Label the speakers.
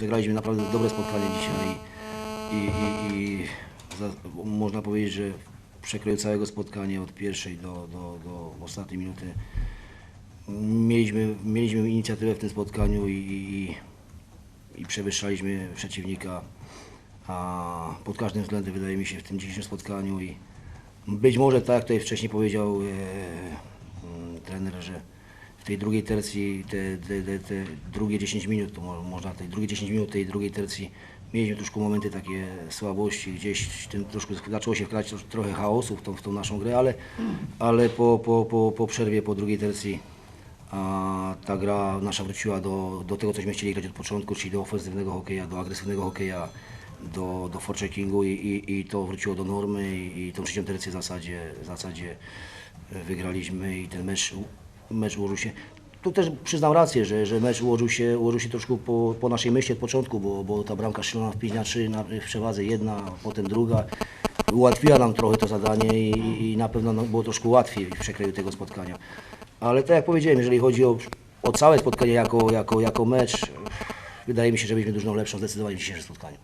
Speaker 1: zagraliśmy naprawdę dobre spotkanie dzisiaj i, i, i za, można powiedzieć, że przekroju całego spotkania od pierwszej do, do, do ostatniej minuty. Mieliśmy, mieliśmy inicjatywę w tym spotkaniu i, i, i przewyższaliśmy przeciwnika a pod każdym względem wydaje mi się w tym dzisiejszym spotkaniu i być może tak jak tutaj wcześniej powiedział e, mm, trener, że tej drugiej tercji te, te, te, te drugie 10 minut, to mo- można tej drugie 10 minut tej drugiej tercji mieliśmy troszkę momenty takie słabości, gdzieś tym troszkę zaczęło się wkraść trochę chaosu w tą, w tą naszą grę, ale, ale po, po, po, po przerwie, po drugiej tercji a ta gra nasza wróciła do, do tego, cośmy chcieli grać od początku, czyli do ofensywnego hokeja, do agresywnego hokeja, do, do forecheckingu i, i, i to wróciło do normy i, i tą trzecią tercję w zasadzie, w zasadzie wygraliśmy i ten mecz, mecz ułożył się. Tu też przyznam rację, że, że mecz ułożył się, ułożył się troszkę po, po naszej myśli od początku, bo, bo ta bramka strzelona w 5 na 3 na, w przewadze jedna, potem druga. Ułatwiła nam trochę to zadanie i, i na pewno było troszkę łatwiej w przekroju tego spotkania. Ale tak jak powiedziałem, jeżeli chodzi o, o całe spotkanie jako, jako, jako mecz, wydaje mi się, że byliśmy dużo lepszą zdecydowanie w dzisiejszym spotkaniu.